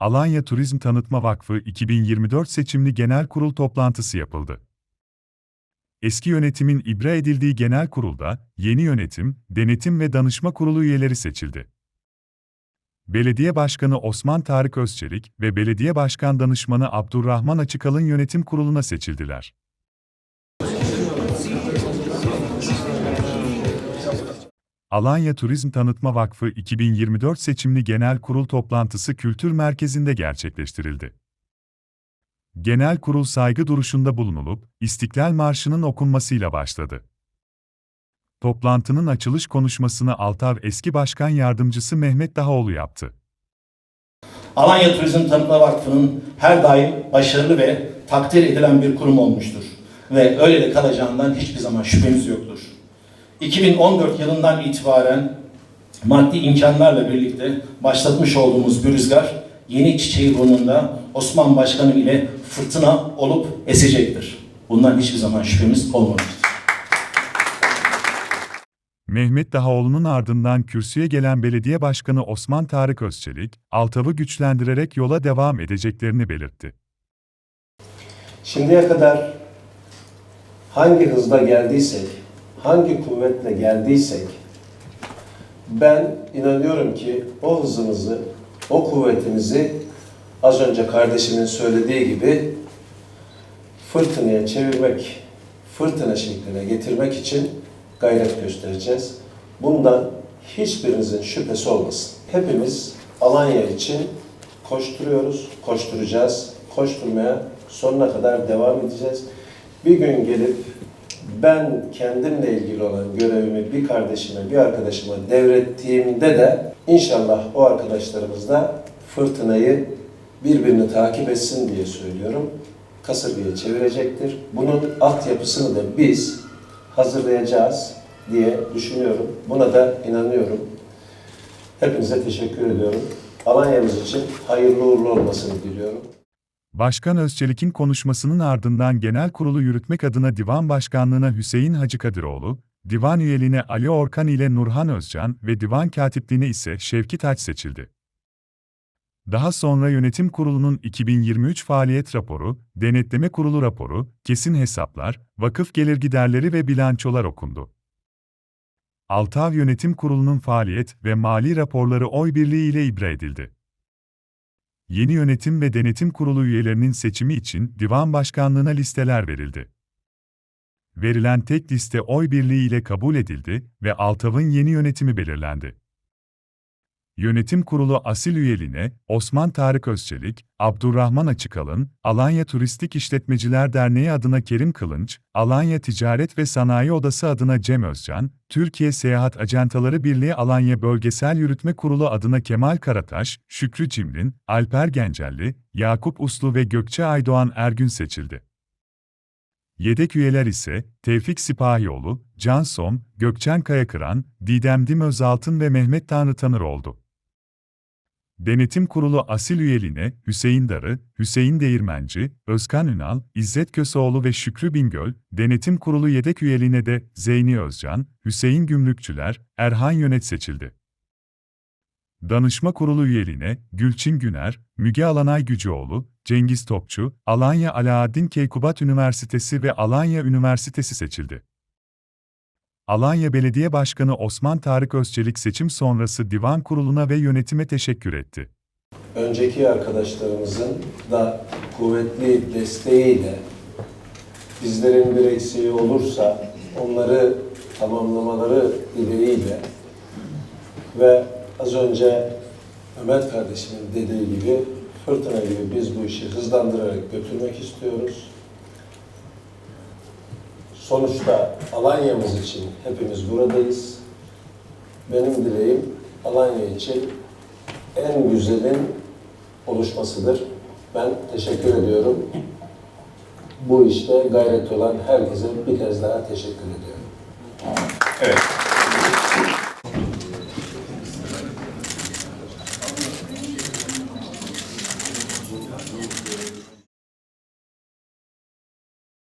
Alanya Turizm Tanıtma Vakfı 2024 seçimli genel kurul toplantısı yapıldı. Eski yönetimin ibra edildiği genel kurulda yeni yönetim, denetim ve danışma kurulu üyeleri seçildi. Belediye Başkanı Osman Tarık Özçelik ve Belediye Başkan Danışmanı Abdurrahman Açıkalın yönetim kuruluna seçildiler. Alanya Turizm Tanıtma Vakfı 2024 seçimli genel kurul toplantısı Kültür Merkezi'nde gerçekleştirildi. Genel kurul saygı duruşunda bulunulup, İstiklal Marşı'nın okunmasıyla başladı. Toplantının açılış konuşmasını Altav Eski Başkan Yardımcısı Mehmet Dahaoğlu yaptı. Alanya Turizm Tanıtma Vakfı'nın her daim başarılı ve takdir edilen bir kurum olmuştur. Ve öyle de kalacağından hiçbir zaman şüphemiz yoktur. 2014 yılından itibaren maddi imkanlarla birlikte başlatmış olduğumuz bir rüzgar yeni çiçeği burnunda Osman Başkanı ile fırtına olup esecektir. Bundan hiçbir zaman şüphemiz olmamıştır. Mehmet Dahaoğlu'nun ardından kürsüye gelen belediye başkanı Osman Tarık Özçelik, Altav'ı güçlendirerek yola devam edeceklerini belirtti. Şimdiye kadar hangi hızla geldiysek, hangi kuvvetle geldiysek, ben inanıyorum ki o hızımızı, o kuvvetimizi az önce kardeşimin söylediği gibi fırtınaya çevirmek, fırtına şekline getirmek için gayret göstereceğiz. Bundan hiçbirinizin şüphesi olmasın. Hepimiz Alanya için koşturuyoruz, koşturacağız. Koşturmaya sonuna kadar devam edeceğiz. Bir gün gelip ben kendimle ilgili olan görevimi bir kardeşime, bir arkadaşıma devrettiğimde de inşallah o arkadaşlarımız da fırtınayı birbirini takip etsin diye söylüyorum. Kasırgaya çevirecektir. Bunun altyapısını da biz hazırlayacağız diye düşünüyorum. Buna da inanıyorum. Hepinize teşekkür ediyorum. Alanya'mız için hayırlı uğurlu olmasını diliyorum. Başkan Özçelik'in konuşmasının ardından genel kurulu yürütmek adına divan başkanlığına Hüseyin Hacı Kadiroğlu, divan üyeliğine Ali Orkan ile Nurhan Özcan ve divan katipliğine ise Şevki Taç seçildi. Daha sonra yönetim kurulunun 2023 faaliyet raporu, denetleme kurulu raporu, kesin hesaplar, vakıf gelir giderleri ve bilançolar okundu. Altav Yönetim Kurulu'nun faaliyet ve mali raporları oy birliği ile ibra edildi. Yeni yönetim ve denetim kurulu üyelerinin seçimi için divan başkanlığına listeler verildi. Verilen tek liste oy birliği ile kabul edildi ve Altav'ın yeni yönetimi belirlendi. Yönetim Kurulu asil üyeliğine Osman Tarık Özçelik, Abdurrahman Açıkalın, Alanya Turistik İşletmeciler Derneği adına Kerim Kılınç, Alanya Ticaret ve Sanayi Odası adına Cem Özcan, Türkiye Seyahat Ajantaları Birliği Alanya Bölgesel Yürütme Kurulu adına Kemal Karataş, Şükrü Cimrin, Alper Gencelli, Yakup Uslu ve Gökçe Aydoğan Ergün seçildi. Yedek üyeler ise Tevfik Sipahioğlu, Can Som, Gökçen Kayakıran, Didem Dim Özaltın ve Mehmet Tanrı Tanır oldu. Denetim Kurulu asil üyeliğine Hüseyin Darı, Hüseyin Değirmenci, Özkan Ünal, İzzet Köseoğlu ve Şükrü Bingöl, Denetim Kurulu yedek üyeliğine de Zeyni Özcan, Hüseyin Gümrükçüler, Erhan Yönet seçildi. Danışma Kurulu üyeliğine Gülçin Güner, Müge Alanay Gücüoğlu, Cengiz Topçu, Alanya Alaaddin Keykubat Üniversitesi ve Alanya Üniversitesi seçildi. Alanya Belediye Başkanı Osman Tarık Özçelik seçim sonrası divan kuruluna ve yönetime teşekkür etti. önceki arkadaşlarımızın da kuvvetli desteğiyle bizlerin bir eksiği olursa onları tamamlamaları dileğiyle ve az önce Mehmet kardeşimin dediği gibi fırtına gibi biz bu işi hızlandırarak götürmek istiyoruz. Sonuçta Alanya'mız için hepimiz buradayız. Benim dileğim Alanya için en güzelin oluşmasıdır. Ben teşekkür ediyorum. Bu işte gayret olan herkese bir kez daha teşekkür ediyorum. Evet.